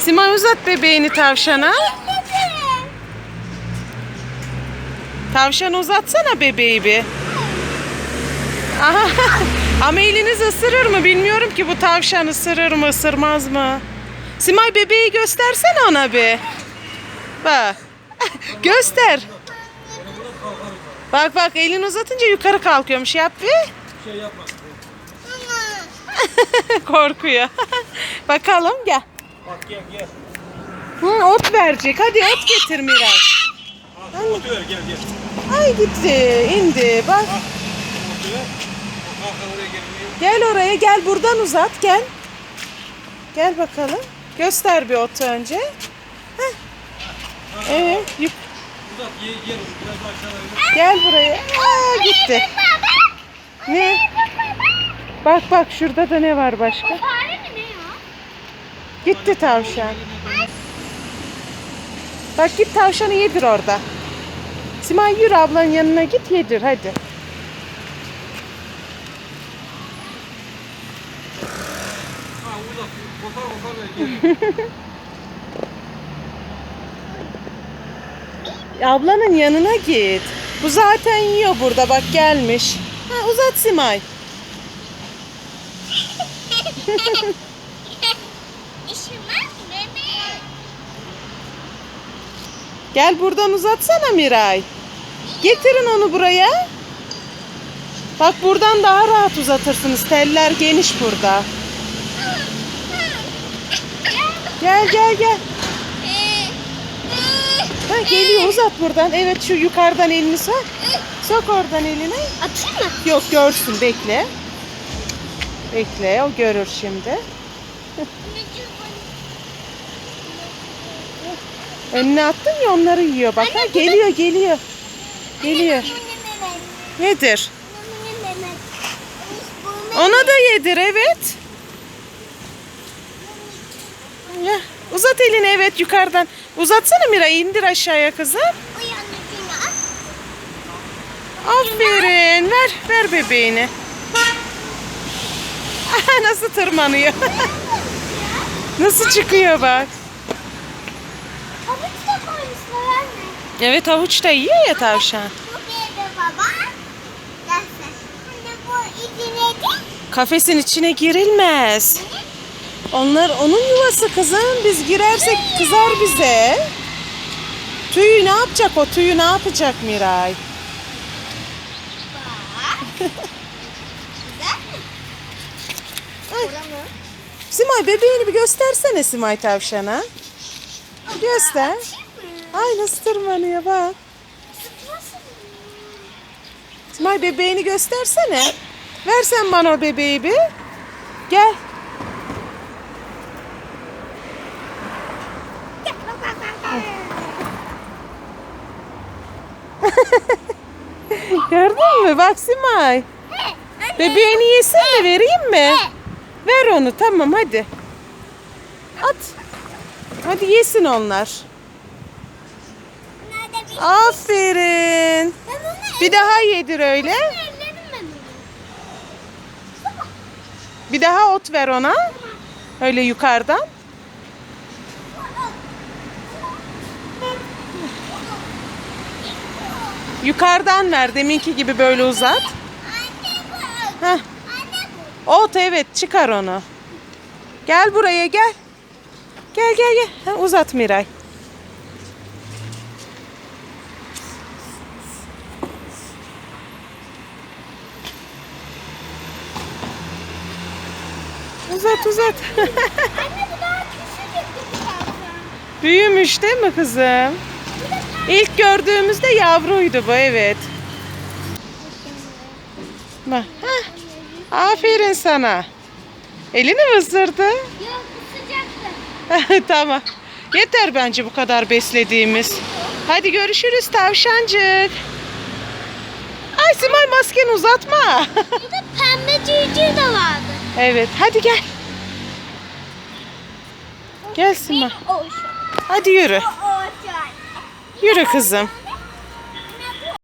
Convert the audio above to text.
Simay uzat bebeğini tavşana. Tavşan uzatsana bebeği bir. Aha. Ama eliniz ısırır mı bilmiyorum ki bu tavşan ısırır mı ısırmaz mı? Simay bebeği göstersene ona bir. Bak. Göster. Bak bak elini uzatınca yukarı kalkıyormuş yap bir. Şey yapma. Korkuyor. Bakalım gel. Bak gel gel. Hı, ot verecek. Hadi ot getir Miray. Ha, otu ver gel gel. Ay gitti, indi. Bak Otu ver. Kalk oraya gel. gel oraya gel buradan uzat gel. Gel bakalım. Göster bir otu önce. Heh. Evet, yuk- Uzat ye gel. Biraz daha aşağıya. gel buraya. Aa, gitti. Ne? Bak bak şurada da ne var başka? Fare mi ne ya? Gitti tavşan. Bak git tavşanı yedir orada. Simay yürü ablanın yanına git yedir hadi. Ablanın yanına git. Bu zaten yiyor burada bak gelmiş. Ha, uzat Simay. Gel buradan uzatsana Miray. Getirin onu buraya. Bak buradan daha rahat uzatırsınız. Teller geniş burada. Gel gel gel. Ha, geliyor uzat buradan. Evet şu yukarıdan elini sok. Sok oradan elini. Atayım mı? Yok görsün bekle. Bekle o görür şimdi. Önüne attın ya onları yiyor bak. Ha, geliyor geliyor. Geliyor. Yedir. Ona da yedir evet. Ya, uzat elini evet yukarıdan. Uzatsana Mira indir aşağıya kızım. Aferin ver ver bebeğini. Nasıl tırmanıyor. nasıl çıkıyor bak. Havuç da koymuşlar anne. Evet havuç da yiyor ya tavşan. Bu bir de baba. Nasıl? Anne bu içine de. Kafesin içine girilmez. Onlar onun yuvası kızım. Biz girersek kızar bize. Tüyü ne yapacak o tüyü ne yapacak Miray? Ay. Simay bebeğini bir göstersene Simay tavşana. Göster. Ay nasıl tırmanıyor bak. Simay bebeğini göstersene. Versen bana o bebeği bir. Gel. Gördün mü? Bak Simay. Bebeğini yesin mi? Vereyim mi? Ver onu. Tamam hadi. At. Hadi yesin onlar. Aferin. Bir daha yedir öyle. Bir daha ot ver ona. Öyle yukarıdan. Yukarıdan ver. Deminki gibi böyle uzat. Heh. Ot evet çıkar onu. Gel buraya gel. Gel gel gel. Ha, uzat Miray. Uzat uzat. Anne bu daha küçücük bir tavşan. Büyümüş değil mi kızım? İlk gördüğümüzde yavruydu bu evet. Bak. hah. Aferin sana. Elini mi ısırdı? Yok sıcaktı. tamam. Yeter bence bu kadar beslediğimiz. Hadi görüşürüz tavşancık. Ay Simay maskeni uzatma. Burada pembe civciv de vardı. Evet hadi gel. Gel Simay. O şu. Hadi yürü. Yürü kızım.